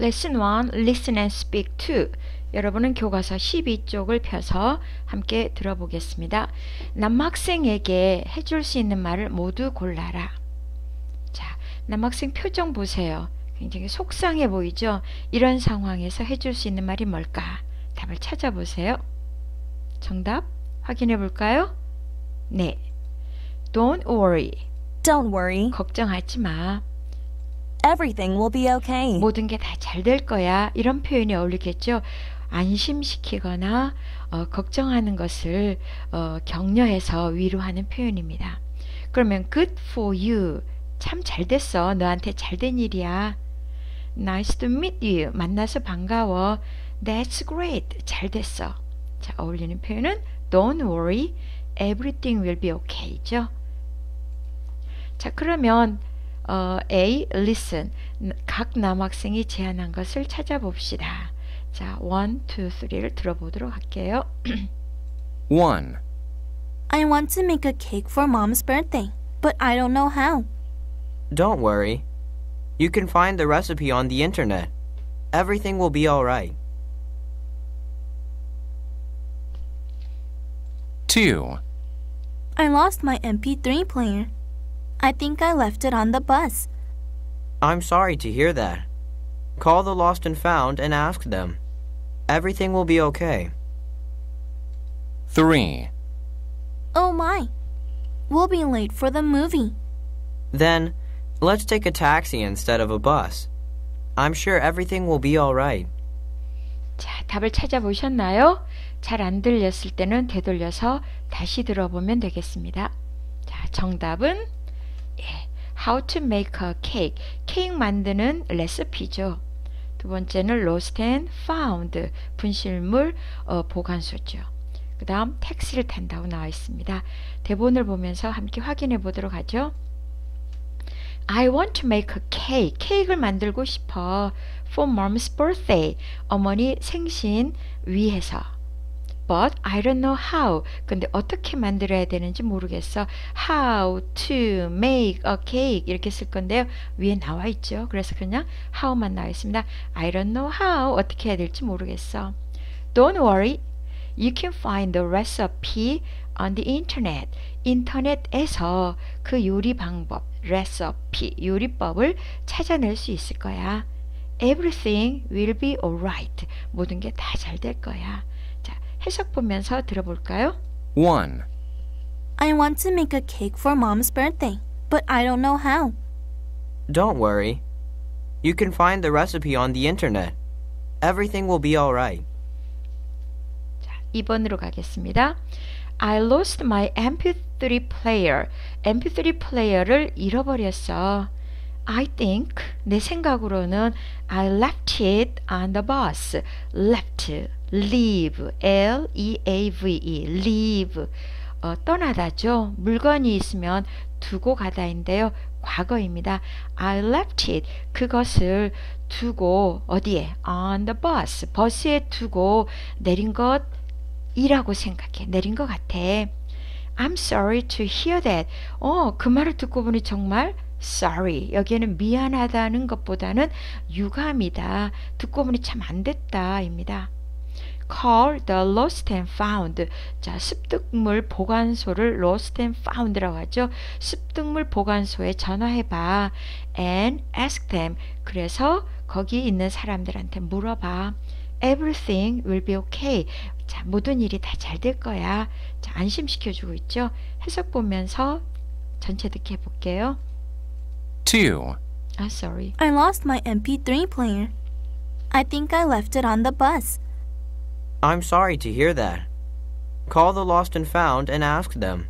Lesson 1, Listen and Speak 2. 여러분은 교과서 12쪽을 펴서 함께 들어보겠습니다. 남학생에게 해줄 수 있는 말을 모두 골라라. 자, 남학생 표정 보세요. 굉장히 속상해 보이죠? 이런 상황에서 해줄 수 있는 말이 뭘까? 답을 찾아보세요. 정답 확인해 볼까요? 네. Don't worry. Don't worry. 걱정하지 마. Everything will be okay. 모든 게 다 잘 될 거야. 이런 표현이 어울리겠죠. 안심시키거나 어, 걱정하는 것을 어, 격려해서 위로하는 표현입니다. 그러면 good for you. 참 잘 됐어. 너한테 잘 된 일이야. Nice to meet you. 만나서 반가워. That's great. 잘 됐어. 자, 어울리는 표현은 don't worry. Everything will be okay죠. 자, 그러면 어, A. Listen. 각 남학생이 제안한 것을 찾아봅시다. 자, 1, 2, 3를 들어보도록 할게요. 1. I want to make a cake for mom's birthday, but I don't know how. Don't worry. You can find the recipe on the internet. Everything will be all right. 2. I lost my MP3 player. I think I left it on the bus. I'm sorry to hear that. Call the lost and found and ask them. Everything will be okay. 3. Oh my. We'll be late for the movie. Then, let's take a taxi instead of a bus. I'm sure everything will be all right. 자, 답을 찾아보셨나요? 잘 안 들렸을 때는 되돌려서 다시 들어보면 되겠습니다. 자, 정답은 예, How to make a cake. 케이크 만드는 레시피죠. 두 번째는 lost and found. 분실물 어, 보관소죠. 그 다음 택시를 탄다고 나와 있습니다. 대본을 보면서 함께 확인해 보도록 하죠. I want to make a cake. 케이크를 만들고 싶어. For mom's birthday. 어머니 생신 위해서. But I don't know how. 근데 어떻게 만들어야 되는지 모르겠어. How to make a cake. 이렇게 쓸 건데요. 위에 나와 있죠. 그래서 그냥 how만 나와 있습니다. I don't know how. 어떻게 해야 될지 모르겠어. Don't worry. You can find the recipe on the internet. 인터넷에서 그 요리 방법, recipe, 요리법을 찾아낼 수 있을 거야. Everything will be alright. 모든 게 다 잘 될 거야. 자, 해석 보면서 들어볼까요? 1. I want to make a cake for mom's birthday, but I don't know how. Don't worry. You can find the recipe on the internet. Everything will be all right. 자, 2번으로 가겠습니다. I lost my MP3 player. MP3 플레이어를 잃어버렸어. I think 내 생각으로는 I left it on the bus. left, leave, L-E-A-V-E, leave. 어, 떠나다죠. 물건이 있으면 두고 가다인데요. 과거입니다. I left it. 그것을 두고 어디에? On the bus. 버스에 두고 내린 것이라고 생각해. 내린 것 같아. I'm sorry to hear that. 어, 그 말을 듣고 보니 정말 sorry. 여기에는 미안하다는 것보다는 유감이다. 듣고 보니 참 안 됐다입니다. Call the lost and found. 자, 습득물 보관소를 lost and found라고 하죠. 습득물 보관소에 전화해 봐. and ask them. 그래서 거기 있는 사람들한테 물어봐. Everything will be okay. 자, 모든 일이 다 잘 될 거야. 자, 안심시켜주고 있죠. 해석 보면서 전체 듣기 해볼게요. 2. 아, sorry. I lost my MP3 player. I think I left it on the bus. I'm sorry to hear that. Call the lost and found and ask them.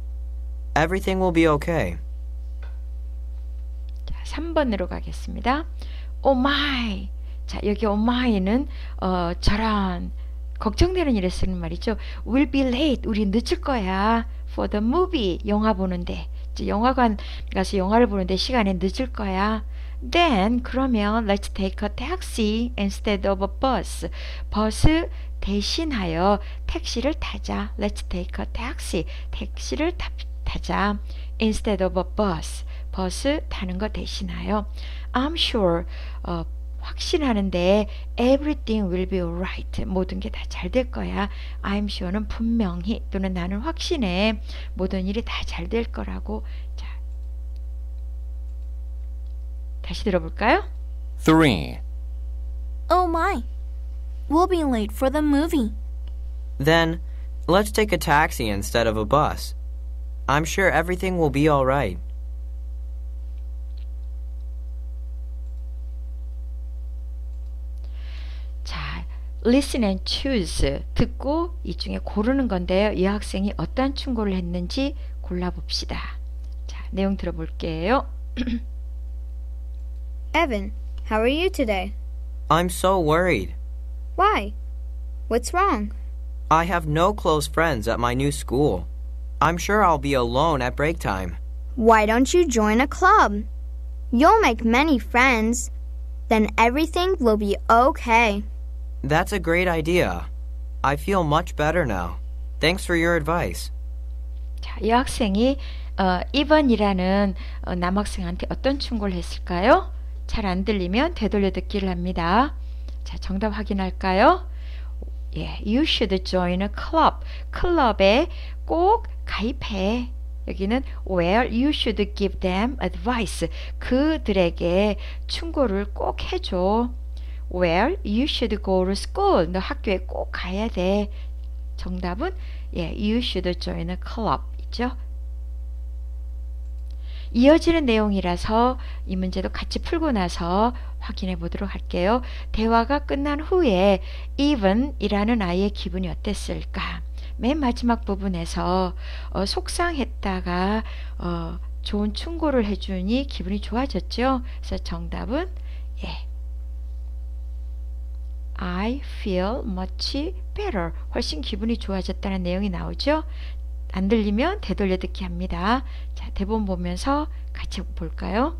Everything will be okay. 자, 3번으로 가겠습니다. Oh my. 자, 여기 oh my는 어, 저런 걱정되는 일에 쓰는 말이죠. We'll be late. 우리 늦을 거야. For the movie. 영화 보는데. 영화관 가서 영화를 보는데 시간에 늦을 거야. Then 그러면 let's take a taxi instead of a bus. 버스 대신하여 택시를 타자. Let's take a taxi. 택시를 타, 타자. Instead of a bus. 버스 타는 거 대신하여. I'm sure 어, 확신하는데 everything will be alright. 모든 게 다 잘 될 거야. I'm sure는 분명히 또는 나는 확신해. 모든 일이 다 잘 될 거라고. 자. 다시 들어볼까요? 3. Oh my. We'll be late for the movie. Then, let's take a taxi instead of a bus. I'm sure everything will be all right. 자, listen and choose. 듣고 이 중에 고르는 건데요. 이 학생이 어떤 충고를 했는지 골라봅시다. 자, 내용 들어볼게요. Evan, how are you today? I'm so worried. Why? What's wrong? I have no close friends at my new school. I'm sure I'll be alone at break time. Why don't you join a club? You'll make many friends. Then everything will be okay. That's a great idea. I feel much better now. Thanks for your advice. 자, 이 학생이 어, 이번이라는 어, 남학생한테 어떤 충고를 했을까요? 잘 안 들리면 되돌려 듣기를 합니다. 자, 정답 확인할까요? 예, you should join a club. 클럽에 꼭 가입해. 여기는 where you should give them advice. 그들에게 충고를 꼭 해줘. where you should go to school. 너 학교에 꼭 가야 돼. 정답은 예, you should join a club. 있죠? 이어지는 내용이라서 이 문제도 같이 풀고 나서 확인해 보도록 할게요. 대화가 끝난 후에 even이라는 아이의 기분이 어땠을까? 맨 마지막 부분에서 어, 속상했다가 어, 좋은 충고를 해주니 기분이 좋아졌죠. 그래서 정답은 예. I feel much better. 훨씬 기분이 좋아졌다는 내용이 나오죠. 안 들리면 되돌려 듣기 합니다. 자, 대본 보면서 같이 볼까요?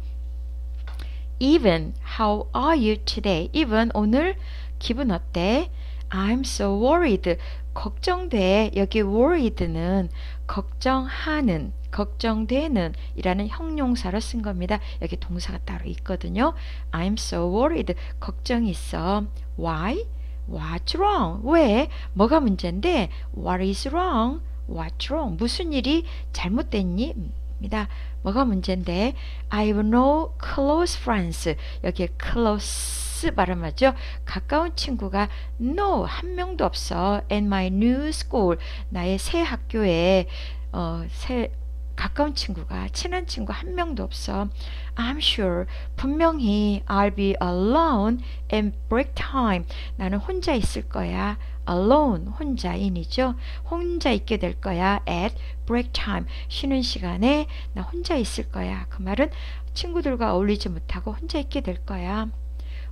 Even, how are you today? Even, 오늘 기분 어때? I'm so worried. 걱정돼. 여기 worried는 걱정하는, 걱정되는 이라는 형용사로 쓴 겁니다. 여기 동사가 따로 있거든요. I'm so worried. 걱정이 있어. Why? What's wrong? 왜? 뭐가 문제인데? What is wrong? What's wrong? 무슨 일이 잘못됐니? 입니다. 뭐가 문제인데? I have no close friends. 여기에 close 발음하죠. 가까운 친구가 no 한 명도 없어. At my new school 나의 새 학교에 어, 새 가까운 친구가 친한 친구 한 명도 없어. I'm sure 분명히 I'll be alone in break time. 나는 혼자 있을 거야. alone 혼자인이죠. 혼자 있게 될 거야. at break time 쉬는 시간에 나 혼자 있을 거야. 그 말은 친구들과 어울리지 못하고 혼자 있게 될 거야.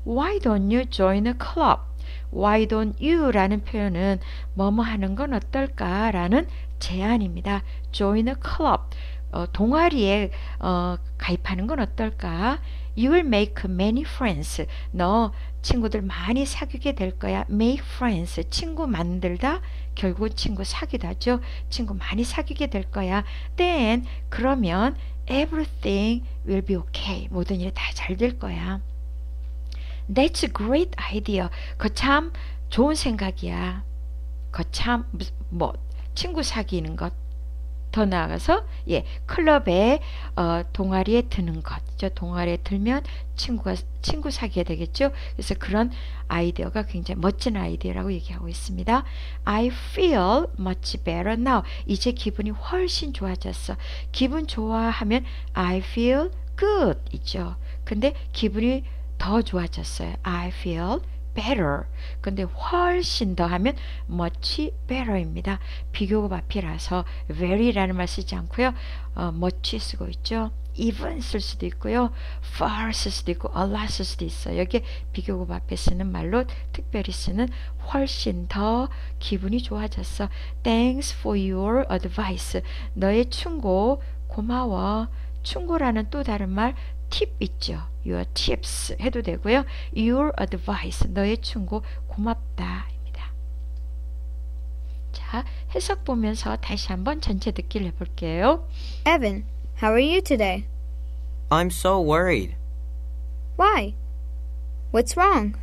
Why don't you join a club? Why don't you? 라는 표현은 뭐뭐 하는 건 어떨까? 라는 제안입니다. Join a club. 어, 동아리에 어, 가입하는 건 어떨까? You will make many friends. 너 친구들 많이 사귀게 될 거야. Make friends. 친구 만들다. 결국 친구 사귀다죠. 친구 많이 사귀게 될 거야. Then 그러면 everything will be okay. 모든 일이 다 잘 될 거야. That's a great idea. 그 참 좋은 생각이야. 그 참 뭐 친구 사귀는 것. 더 나아가서 예 클럽에 어, 동아리에 드는 것, 저 동아리에 들면 친구가 친구 사귀게 되겠죠. 그래서 그런 아이디어가 굉장히 멋진 아이디어라고 얘기하고 있습니다. I feel much better now. 이제 기분이 훨씬 좋아졌어. 기분 좋아하면 I feel good 있죠. 근데 기분이 더 좋아졌어요. I feel better. 근데 훨씬 더 하면 much better입니다. 비교급 앞이라서 very라는 말 쓰지 않고요. 어, much 쓰고 있죠. even 쓸 수도 있고요. far 쓸 수도 있고 a lot 쓸 수도 있어요. 여기 비교급 앞에 쓰는 말로 특별히 쓰는 훨씬 더 기분이 좋아졌어. Thanks for your advice. 너의 충고 고마워. 충고라는 또 다른 말 팁 있죠. Your tips 해도 되고요. Your advice 너의 충고 고맙다 입니다. 자 해석 보면서 다시 한번 전체 듣기를 해볼게요. Evan, how are you today? I'm so worried. Why? What's wrong?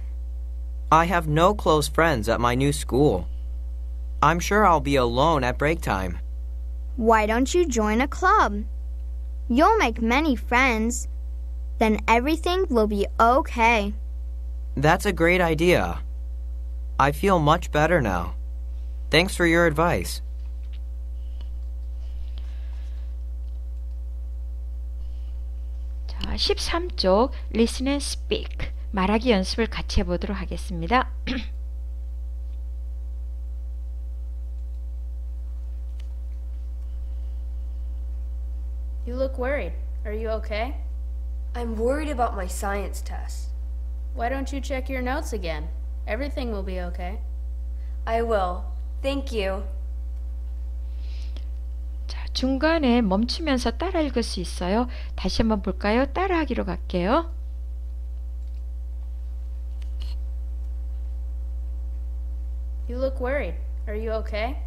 I have no close friends at my new school. I'm sure I'll be alone at break time. Why don't you join a club? You'll make many friends. Then everything will be okay. That's a great idea. I feel much better now. Thanks for your advice. 자, 13쪽 Listen and Speak 말하기 연습을 같이 해보도록 하겠습니다. You look worried. Are you okay? I'm worried about my science test. Why don't you check your notes again? Everything will be okay. I will. Thank you. 자, 중간에 멈추면서 따라 읽을 수 있어요. 다시 한번 볼까요? 따라하기로 갈게요. You look worried. Are you okay?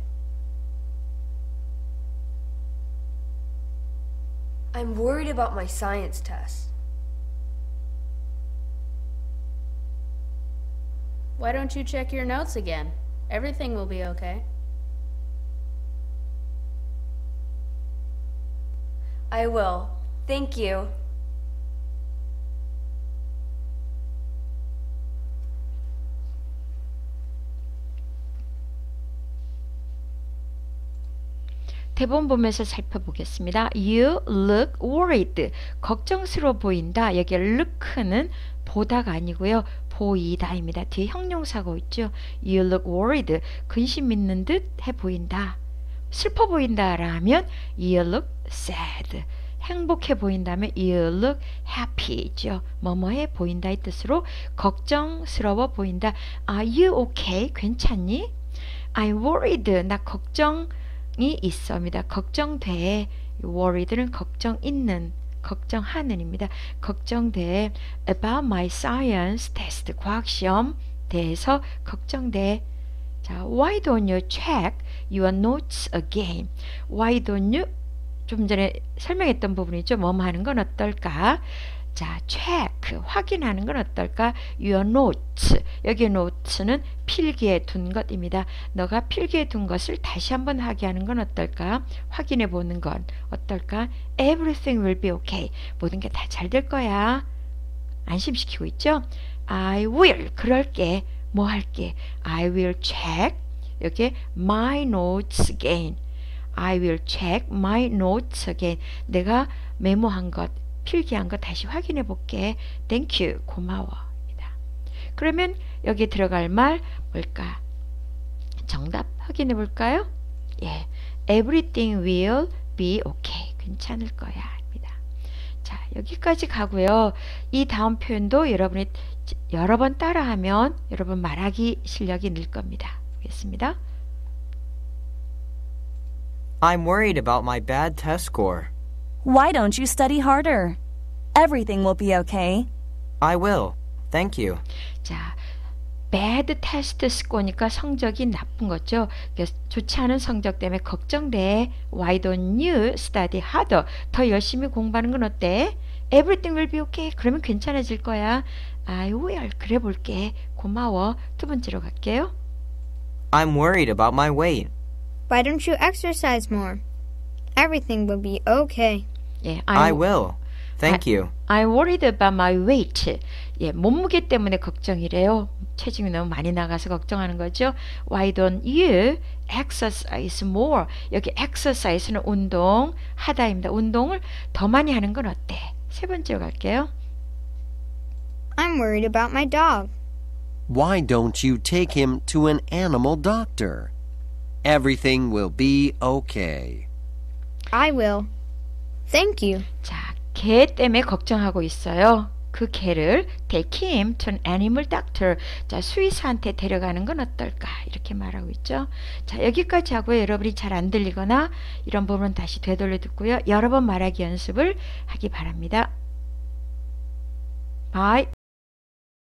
I'm worried about my science test. Why don't you check your notes again? Everything will be okay. I will. Thank you. 대본 보면서 살펴보겠습니다. You look worried. 걱정스러워 보인다. 여기 look는 보다가 아니고요. 보이다입니다. 뒤에 형용사가 있죠. You look worried. 근심 있는 듯 해 보인다. 슬퍼 보인다라면 You look sad. 행복해 보인다면 You look happy죠. 뭐뭐해 보인다의 뜻으로 걱정스러워 보인다. Are you okay? 괜찮니? I'm worried. 나 걱정이 있어입니다. 걱정돼. worried는 걱정 있는, 걱정하는입니다. 걱정돼. About my science test. 과학 시험 대해서 걱정돼. 자, why don't you check your notes again? Why don't you 좀 전에 설명했던 부분이죠. 뭐뭐 하는 건 어떨까? 자, check 확인하는 건 어떨까? Your notes 여기 notes는 필기에 둔 것입니다. 너가 필기에 둔 것을 다시 한번 하게 하는 건 어떨까? 확인해 보는 건 어떨까? Everything will be okay. 모든 게 다 잘 될 거야. 안심시키고 있죠? I will 그럴게. 뭐 할게? I will check 여기 my notes again. I will check my notes again. 내가 메모한 것, 필기한 것 다시 확인해 볼게. Thank you. 고마워입니다. 그러면 여기 들어갈 말 뭘까? 정답 확인해 볼까요? 예. Everything will be okay. 괜찮을 거야. 입니다. 자, 여기까지 가고요. 이 다음 표현도 여러분이 여러 번 따라하면 여러분 말하기 실력이 늘 겁니다. 보겠습니다. I'm worried about my bad test score. Why don't you study harder? Everything will be okay. I will. Thank you. 자, bad test score니까 성적이 나쁜 거죠. 그래서 좋지 않은 성적 때문에 걱정돼. Why don't you study harder? 더 열심히 공부하는 건 어때? Everything will be okay. 그러면 괜찮아질 거야. I will. 그래 볼게. 고마워. 두 번째로 갈게요. I'm worried about my weight. Why don't you exercise more? Everything will be okay. 예, I will. Thank I- you. I'm worried about my weight. 예, 몸무게 때문에 걱정이래요. 체중이 너무 많이 나가서 걱정하는 거죠. Why don't you exercise more? 여기 exercise는 운동 하다입니다. 운동을 더 많이 하는 건 어때? 세 번째로 갈게요. I'm worried about my dog. Why don't you take him to an animal doctor? Everything will be okay. I will. Thank you. 자, 개 때문에 걱정하고 있어요. 그 개를 take him to an animal doctor. 자, 수의사한테 데려가는 건 어떨까? 이렇게 말하고 있죠. 자, 여기까지 하고요. 여러분이 잘 안 들리거나 이런 부분 다시 되돌려 듣고요. 여러 번 말하기 연습을 하기 바랍니다. Bye.